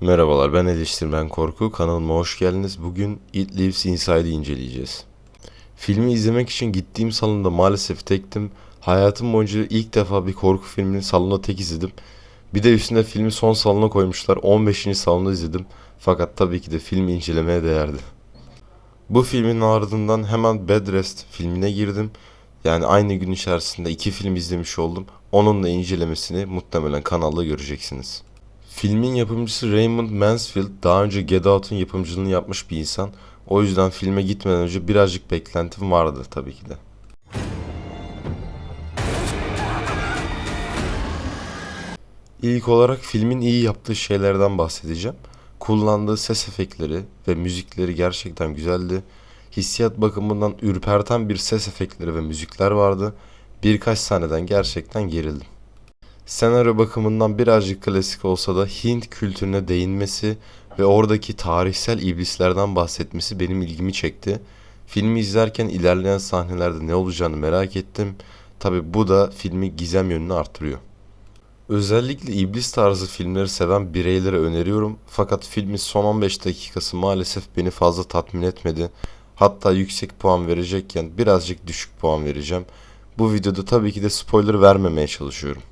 Merhabalar ben Eleştirmen Korku kanalıma hoş geldiniz. Bugün It Lives Inside'i inceleyeceğiz. Filmi izlemek için gittiğim salonda maalesef tektim. Hayatım boyunca ilk defa bir korku filmini salonda tek izledim. Bir de üstüne filmi son salona koymuşlar. 15. salonda izledim. Fakat tabii ki de filmi incelemeye değerdi. Bu filmin ardından hemen Bed Rest filmine girdim. Yani aynı gün içerisinde iki film izlemiş oldum. Onun da incelemesini muhtemelen kanalda göreceksiniz. Filmin yapımcısı Raymond Mansfield daha önce Get Out'un yapımcılığını yapmış bir insan. O yüzden filme gitmeden önce birazcık beklentim vardı tabii ki de. İlk olarak filmin iyi yaptığı şeylerden bahsedeceğim. Kullandığı ses efektleri ve müzikleri gerçekten güzeldi. Hissiyat bakımından ürperten bir ses efektleri ve müzikler vardı. Birkaç sahneden gerçekten gerildim. Senaryo bakımından birazcık klasik olsa da Hint kültürüne değinmesi ve oradaki tarihsel iblislerden bahsetmesi benim ilgimi çekti. Filmi izlerken ilerleyen sahnelerde ne olacağını merak ettim. Tabi bu da filmi gizem yönünü artırıyor. Özellikle iblis tarzı filmleri seven bireylere öneriyorum. Fakat filmin son 15 dakikası maalesef beni fazla tatmin etmedi. Hatta yüksek puan verecekken birazcık düşük puan vereceğim. Bu videoda tabii ki de spoiler vermemeye çalışıyorum.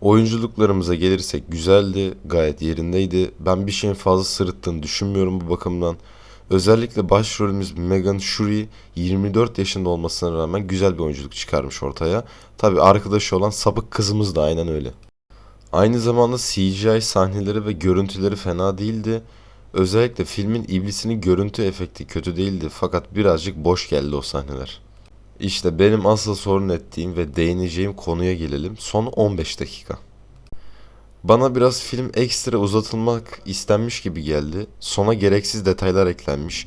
Oyunculuklarımıza gelirsek güzeldi, gayet yerindeydi. Ben bir şeyin fazla sırıttığını düşünmüyorum bu bakımdan. Özellikle başrolümüz Megan Shuri 24 yaşında olmasına rağmen güzel bir oyunculuk çıkarmış ortaya. Tabi arkadaşı olan sapık kızımız da aynen öyle. Aynı zamanda CGI sahneleri ve görüntüleri fena değildi. Özellikle filmin iblisinin görüntü efekti kötü değildi fakat birazcık boş geldi o sahneler. İşte benim asıl sorun ettiğim ve değineceğim konuya gelelim. Son 15 dakika. Bana biraz film ekstra uzatılmak istenmiş gibi geldi. Sona gereksiz detaylar eklenmiş.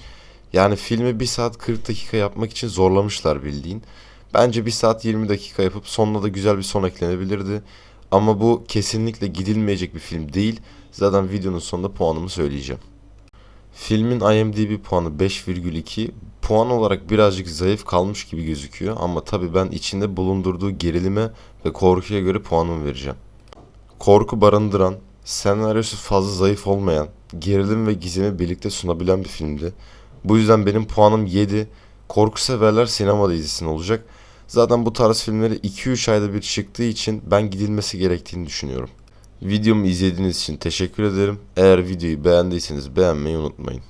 Yani filmi 1 saat 40 dakika yapmak için zorlamışlar bildiğin. Bence 1 saat 20 dakika yapıp sonuna da güzel bir son eklenebilirdi. Ama bu kesinlikle gidilmeyecek bir film değil. Zaten videonun sonunda puanımı söyleyeceğim. Filmin IMDb puanı 5,2. Puan olarak birazcık zayıf kalmış gibi gözüküyor ama tabii ben içinde bulundurduğu gerilime ve korkuya göre puanımı vereceğim. Korku barındıran, senaryosu fazla zayıf olmayan, gerilim ve gizemi birlikte sunabilen bir filmdi. Bu yüzden benim puanım 7. Korku severler sinemada izlesin olacak. Zaten bu tarz filmleri 2-3 ayda bir çıktığı için ben gidilmesi gerektiğini düşünüyorum. Videomu izlediğiniz için teşekkür ederim. Eğer videoyu beğendiyseniz beğenmeyi unutmayın.